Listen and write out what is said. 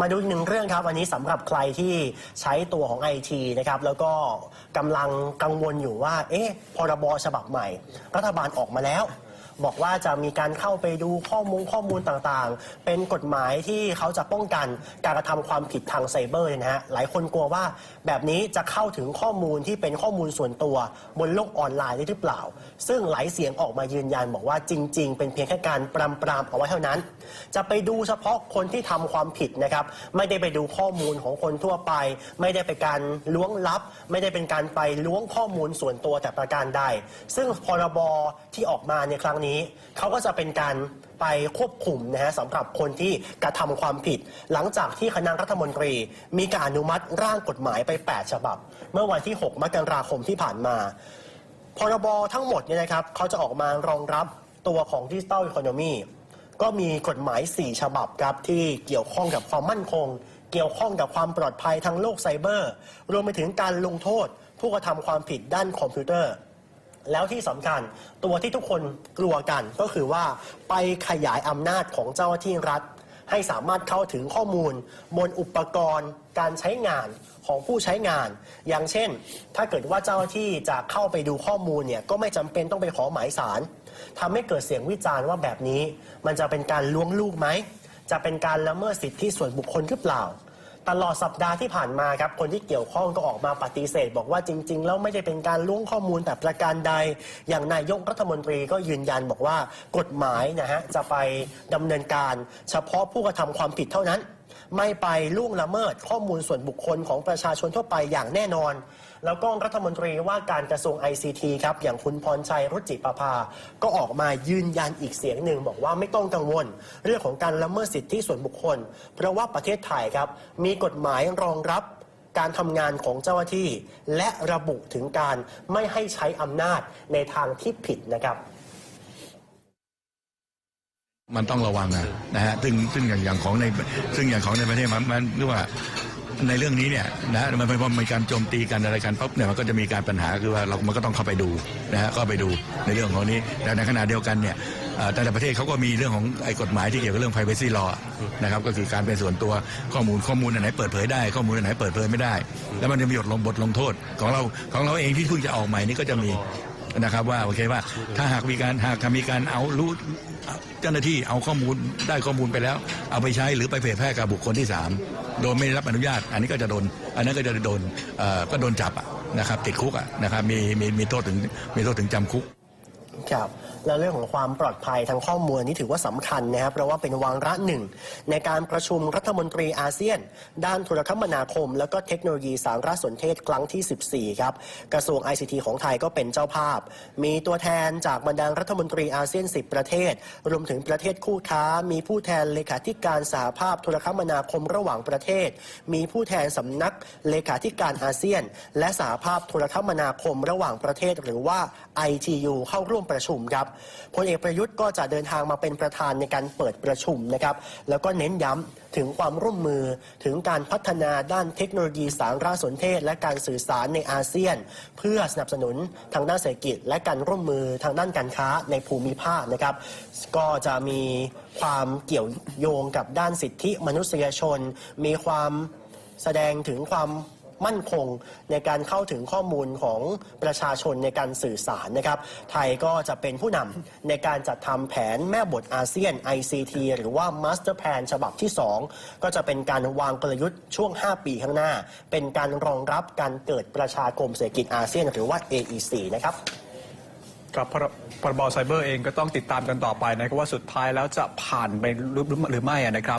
มาดูอีกหนึ่งเรื่องครับวันนี้สำหรับใครที่ใช้ตัวของไอทีนะครับแล้วก็กำลังกังวลอยู่ว่า เอ๊ะพรบฉบับใหม่ รัฐบาลออกมาแล้ว บอกว่าจะมีการเข้าไปดูข้อมูลข้อมูลต่างๆ เป็นกฎหมายที่เขาจะป้องกันการกระทำความผิดทางไซเบอร์นะฮะหลายคนกลัวว่าแบบนี้จะเข้าถึงข้อมูลที่เป็นข้อมูลส่วนตัว บนโลกออนไลน์ได้หรือเปล่า ซึ่งหลายเสียงออกมายืนยันบอกว่าจริง ๆ เป็นเพียงแค่การปรามปรามเอาไว้เท่านั้น จะไปดูเฉพาะคนที่ทำความผิดนะครับ ไม่ได้ไปดูข้อมูลของคนทั่วไป ไม่ได้ไปการล้วงลับ ไม่ได้เป็นการไปล้วงข้อมูลส่วนตัวแต่ประการใด ซึ่งพรบที่ออกมาในครั้งนี้ เขาก็จะเป็นการไปควบคุมนะฮะสำหรับคนที่กระทำความผิด หลังจากที่คณะรัฐมนตรี มีการอนุมัติร่างกฎหมายไป 8 ฉบับ เมื่อวันที่ 6 มกราคมที่ผ่านมาพรบทั้งหมดเนี่ยนะครับเขาจะออกมารองรับตัวของดิจิ t a ลอีโคโนมี ก็มีกฎหมาย 4 ฉบับครับ ที่เกี่ยวข้องกับความมั่นคง เกี่ยวข้องกับความปลอดภัยทางโลกไซเบอร์ รวมไปถึงการลงโทษ ผู้กระทำความผิดด้านคอมพิวเตอร์ แล้วที่สำคัญตัวที่ทุกคนกลัวกันก็คือว่าไปขยายอำนาจของเจ้าหน้าที่รัฐ ให้สามารถเข้าถึงข้อมูลบนอุปกรณ์การใช้งานของผู้ใช้งาน อย่างเช่น ถ้าเกิดว่าเจ้าหน้าที่จะเข้าไปดูข้อมูลเนี่ยก็ไม่จำเป็นต้องไปขอหมายสารทำให้เกิดเสียงวิจารณ์ว่าแบบนี้ มันจะเป็นการล้วงลูกไหมจะเป็นการละเมิดสิทธิส่วนบุคคลหรือเปล่า ตลอดสัปดาห์ที่ผ่านมาครับคนที่เกี่ยวข้องก็ออกมาปฏิเสธ บอกว่าจริง ๆ แล้วไม่ได้เป็นการล้วงข้อมูลแต่ประการใด อย่างนายกรัฐมนตรีก็ยืนยันบอกว่ากฎหมายนะฮะจะไปดำเนินการเฉพาะผู้กระทำความผิดเท่านั้น ไม่ไปล่วงละเมิดข้อมูลส่วนบุคคลของประชาชนทั่วไปอย่างแน่นอน แล้วก็รัฐมนตรีว่าการกระทรวง ICT ครับ อย่างคุณพรชัยรุจิประภา ก็ออกมายืนยันอีกเสียงหนึ่ง บอกว่าไม่ต้องกังวล เรื่องของการละเมิดสิทธิส่วนบุคคล เพราะว่าประเทศไทยครับมีกฎหมายรองรับการทำงานของเจ้าหน้าที่ และระบุถึงการไม่ให้ใช้อำนาจในทางที่ผิดนะครับ มันต้องระวังนะนะฮะซึ่งซึ่งอย่างของในซึ่งอย่างของในประเทศมันมันเรียกว่าในเรื่องนี้เนี่ยนะฮะมันเป็นมันมีการโจมตีกันอะไรกันปั๊บเนี่ยมันก็จะมีการปัญหาคือว่าเรามันก็ต้องเข้าไปดูนะฮะก็ไปดูในเรื่องของนี้แต่ในขณะเดียวกันเนี่ยแต่ละประเทศเขาก็มีเรื่องของไอ้กฎหมายที่เกี่ยวกับเรื่อง privacy law นะครับก็คือการเป็นส่วนตัวข้อมูลข้อมูลอันไหนเปิดเผยได้ข้อมูลอันไหนเปิดเผยไม่ได้ แล้วมันจะมีบทลงบทลงโทษของเราของเราเองที่เพิ่งจะออกใหม่นี่ก็จะมี นะครับว่าโอเคว่าถ้าหากมีการหากมีการเอารู้เจ้าหน้าที่เอาข้อมูลได้ข้อมูลไปแล้ว เอาไปใช้หรือไปเผยแพร่กับบุคคลที่ 3 โดยไม่ได้รับอนุญาต อันนี้ก็จะโดน อันนั้นก็จะโดนก็โดนจับนะครับติดคุกนะครับมีมีมีโทษถึงมีโทษถึงจำคุกครับ แล้วเรื่องของความปลอดภัยทางข้อมูลนี่ถือว่าสำคัญนะครับเพราะว่าเป็นวาระหนึ่ง ในการประชุมรัฐมนตรีอาเซียน ด้านโทรคมนาคม และก็เทคโนโลยีสารสนเทศครั้งที่ 14 ครับ กระทรวง ICT ของไทยก็เป็นเจ้าภาพ มีตัวแทนจากบรรดารัฐมนตรีอาเซียน 10 ประเทศ รวมถึงประเทศคู่ค้า มีผู้แทนเลขาธิการสหภาพโทรคมนาคมระหว่างประเทศ มีผู้แทนสำนักเลขาธิการอาเซียน และสหภาพโทรคมนาคมระหว่างประเทศหรือว่า ITU เข้าร่วมประชุมครับพลเอกประยุทธ์ก็จะเดินทางมาเป็นประธานในการเปิดประชุมนะครับ แล้วก็เน้นย้ำถึงความร่วมมือถึงการพัฒนาด้านเทคโนโลยีสารสนเทศ และการสื่อสารในอาเซียน เพื่อสนับสนุนทางด้านเศรษฐกิจ และการร่วมมือทางด้านการค้าในภูมิภาคนะครับ ก็จะมีความเกี่ยวโยงกับด้านสิทธิมนุษยชน มีความแสดงถึงความ มั่นคงในการเข้าถึงข้อมูลของประชาชนในการสื่อสารนะครับ ไทยก็จะเป็นผู้นำในการจัดทำแผนแม่บทอาเซียน ICT หรือว่า Master Plan ฉบับที่ 2 ก็จะเป็นการวางกลยุทธ์ช่วง 5 ปีข้างหน้า เป็นการรองรับการเกิดประชาคมเศรษฐกิจอาเซียน หรือว่า AEC นะครับครับพรพรบไซเบอร์เองก็ต้องติดตามกันต่อไปนะครับว่าสุดท้ายแล้วจะผ่านไปหรือหรือไม่อะนะครับ